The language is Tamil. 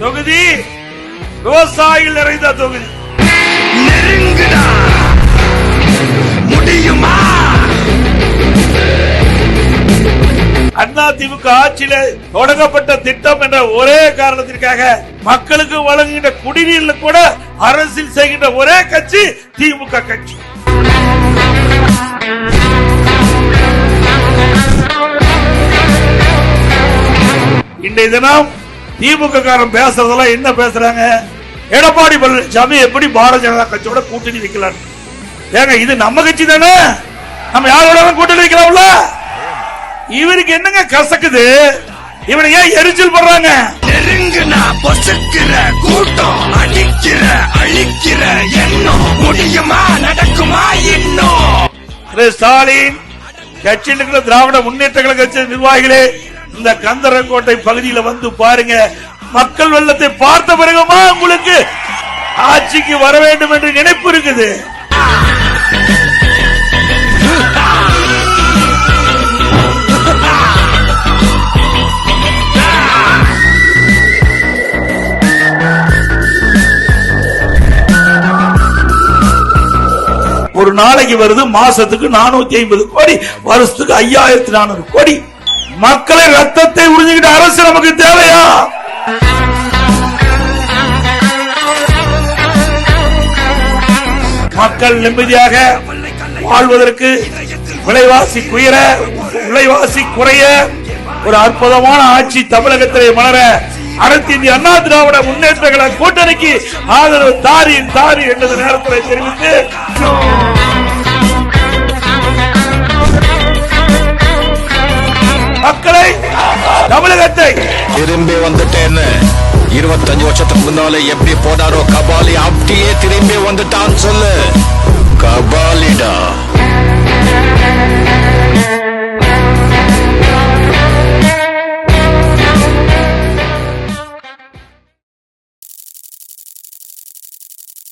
தொகுதி. விவசாயிகள் நிறைந்த தொகுதி. நெருங்குடா. முடியுமா? அண்ணா திமுக ஆட்சியில தொடங்கப்பட்ட திட்டம் என்ற ஒரே காரணத்திற்காக மக்களுக்கு வழங்குகின்ற குடிநீர்ல கூட அரசியல் செய்கின்ற ஒரே கட்சி திமுக கட்சி. இன்றைய தினம் திமுக காரன் பேசுறதெல்லாம் என்ன பேசுறாங்க? எடப்பாடி பழனிசாமி எப்படி பாரதிய ஜனதா கட்சியோட கூட்டணி வைக்கலாம் ஏங்க இது நம்ம கட்சி தானே? நம்ம யாரோட கூட்டணி வைக்கலாம்ல? இவருக்கு என்னங்க கசக்குது? இவனை ஏன் எரிச்சல் பண்றாங்க? நெருங்குனா பொசுக்கிற கூட்டம் அடிக்கிற அழிக்கிற எண்ணம் முடியுமா நடக்குமா இன்னும் ஸ்டாலின் கட்சியில் இருக்கிற திராவிட முன்னேற்ற கழக நிர்வாகிகளே இந்த கந்தரங்கோட்டை பகுதியில வந்து பாருங்க. மக்கள் வெள்ளத்தை பார்த்த பிறகுமா உங்களுக்கு ஆட்சிக்கு வர வேண்டும் என்று நினைப்பு இருக்குது. ஒரு நாளைக்கு வருது மாசத்துக்கு நானூத்தி ஐம்பது கோடி வருஷத்துக்கு ஐயாயிரத்தி நானூறு கோடி. மக்களை ரத்தத்தை உறிஞ்சுக்கிட்ட அரசு நமக்கு தேவையா? மக்கள் நிம்மதியாக வாழ்வதற்கு விலைவாசி குயர விலைவாசி குறைய ஒரு அற்புதமான ஆட்சி தமிழகத்திலே மலர அனைத்து இந்திய அண்ணா திராவிட முன்னேற்ற கூட்டணிக்கு ஆதரவு தாரி தாரி என்பது நேரத்தில் தெரிவித்து தமிழகத்தை. திரும்பி வந்துட்டேன்னு இருபத்தஞ்சு வருஷத்துக்கு முன்னால எப்படி போனாரோ கபாலி அப்படியே திரும்பி வந்துட்டான்னு சொல்லு. கபாலிடா.